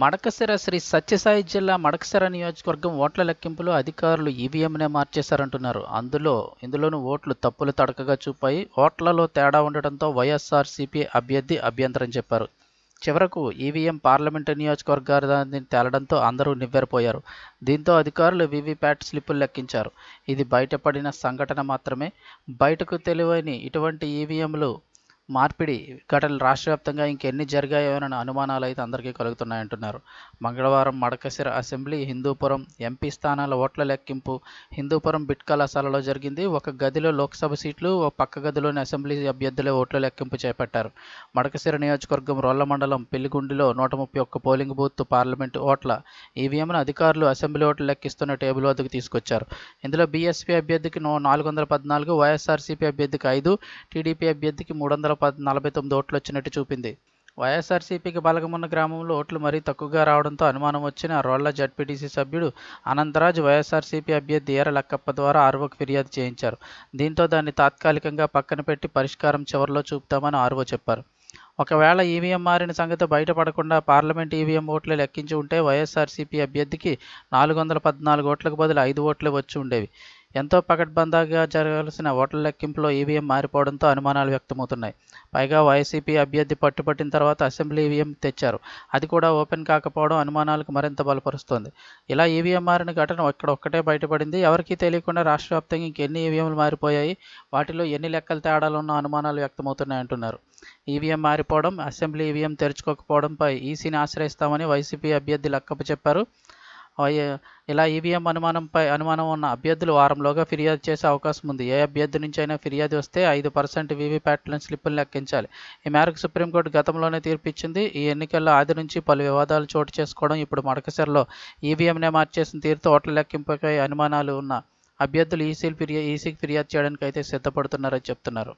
మడకశిర శ్రీ సత్యసాయి జిల్లా మడకశిర నియోజకవర్గం ఓట్ల లెక్కింపులో అధికారులు ఈవీఎంనే మార్చేశారంటున్నారు. అందులో ఇందులోనూ ఓట్లు తప్పులు తడకగా చూపాయి. ఓట్లలో తేడా ఉండటంతో వైఎస్ఆర్సీపీ అభ్యర్థి అభ్యంతరం చెప్పారు. చివరకు ఈవీఎం పార్లమెంటు నియోజకవర్గాన్ని తేలడంతో అందరూ నివ్వెరపోయారు. దీంతో అధికారులు వీవీప్యాట్ స్లిప్పులు లెక్కించారు. ఇది బయటపడిన సంఘటన మాత్రమే. బయటకు తెలివైన ఇటువంటి ఈవీఎంలు మార్పిడి ఘటనలు రాష్ట్ర వ్యాప్తంగా ఇంకెన్ని జరిగాయోనని అనుమానాలు అయితే అందరికీ కలుగుతున్నాయంటున్నారు. మంగళవారం మడకశిర అసెంబ్లీ హిందూపురం ఎంపీ స్థానాల ఓట్ల లెక్కింపు హిందూపురం బిట్ కళాశాలలో జరిగింది. ఒక గదిలో లోక్సభ సీట్లు ఓ పక్క గదిలోని అసెంబ్లీ అభ్యర్థుల ఓట్ల లెక్కింపు చేపట్టారు. మడకశిర నియోజకవర్గం రొల్ల మండలం పెళ్ళిగుండిలో నూట ముప్పై ఒక్క పోలింగ్ బూత్ పార్లమెంటు ఓట్ల ఈవీఎంను అధికారులు అసెంబ్లీ ఓట్లు లెక్కిస్తున్న టేబుల్ వద్దకు తీసుకొచ్చారు. ఇందులో బీఎస్పీ అభ్యర్థికి నాలుగు వందల పద్నాలుగు వైఎస్ఆర్సీపీ అభ్యర్థికి ఐదు టీడీపీ అభ్యర్థికి మూడు వందల పద్ నలభై తొమ్మిది ఓట్లు వచ్చినట్టు చూపింది. వైఎస్ఆర్సీపీకి బలగమున్న గ్రామంలో ఓట్లు మరీ తక్కువగా రావడంతో అనుమానం వచ్చిన రోళ్ళ జడ్పీటీసీ సభ్యుడు అనంతరాజు వైఎస్ఆర్సీపీ అభ్యర్థి ఏర లక్కప్ప ద్వారా ఆర్వోకు ఫిర్యాదు చేయించారు. దీంతో దాన్ని తాత్కాలికంగా పక్కన పెట్టి పరిష్కారం చివరిలో చూపుతామని ఆర్వో చెప్పారు. ఒకవేళ ఈవీఎం మారిన సంగతి బయటపడకుండా పార్లమెంట్ ఈవీఎం ఓట్లు లెక్కించి ఉంటే వైఎస్ఆర్సీపీ అభ్యర్థికి నాలుగు వందల పద్నాలుగు ఓట్లకు బదులు ఐదు ఓట్లు వచ్చి ఉండేవి. ఎంతో పకడ్బందాగా జరగాల్సిన ఓట్ల లెక్కింపులో ఈవీఎం మారిపోవడంతో అనుమానాలు వ్యక్తమవుతున్నాయి. పైగా వైసీపీ అభ్యర్థి పట్టుపట్టిన తర్వాత అసెంబ్లీ ఈవీఎం తెచ్చారు. అది కూడా ఓపెన్ కాకపోవడం అనుమానాలకు మరింత బలపరుస్తోంది. ఇలా ఈవీఎం మారిన ఘటన ఇక్కడ ఒక్కటే బయటపడింది. ఎవరికీ తెలియకుండా రాష్ట్ర వ్యాప్తంగా ఇంకెన్ని ఈవీఎంలు మారిపోయాయి? వాటిలో ఎన్ని లెక్కలు తేడాలు అనుమానాలు అనుమానాలు వ్యక్తమవుతున్నాయంటున్నారు ఈవీఎం మారిపోవడం అసెంబ్లీ ఈవీఎం తెరుచుకోకపోవడంపై ఈసీని ఆశ్రయిస్తామని వైసీపీ అభ్యర్థి లక్కప్ప చెప్పారు. ఇలా ఈవీఎం అనుమానంపై అనుమానం ఉన్న అభ్యర్థులు వారంలోగా ఫిర్యాదు చేసే అవకాశం ఉంది ఏ అభ్యర్థి నుంచి అయినా ఫిర్యాదు వస్తే ఐదు పర్సెంట్ వీవీప్యాట్లను స్లిప్పులు లెక్కించాలి. ఈ మేరకు సుప్రీంకోర్టు గతంలోనే తీర్పిచ్చింది. ఈ ఎన్నికల్లో ఆది నుంచి పలు వివాదాలు చోటు చేసుకోవడం ఇప్పుడు మడకసరిలో ఈవీఎంనే మార్చేసిన తీరుతో ఓట్ల లెక్కింపుపై అనుమానాలు ఉన్న అభ్యర్థులు ఈసీలు ఫిర్యాదు ఈసీకి ఫిర్యాదు చేయడానికి అయితే సిద్ధపడుతున్నారని చెప్తున్నారు.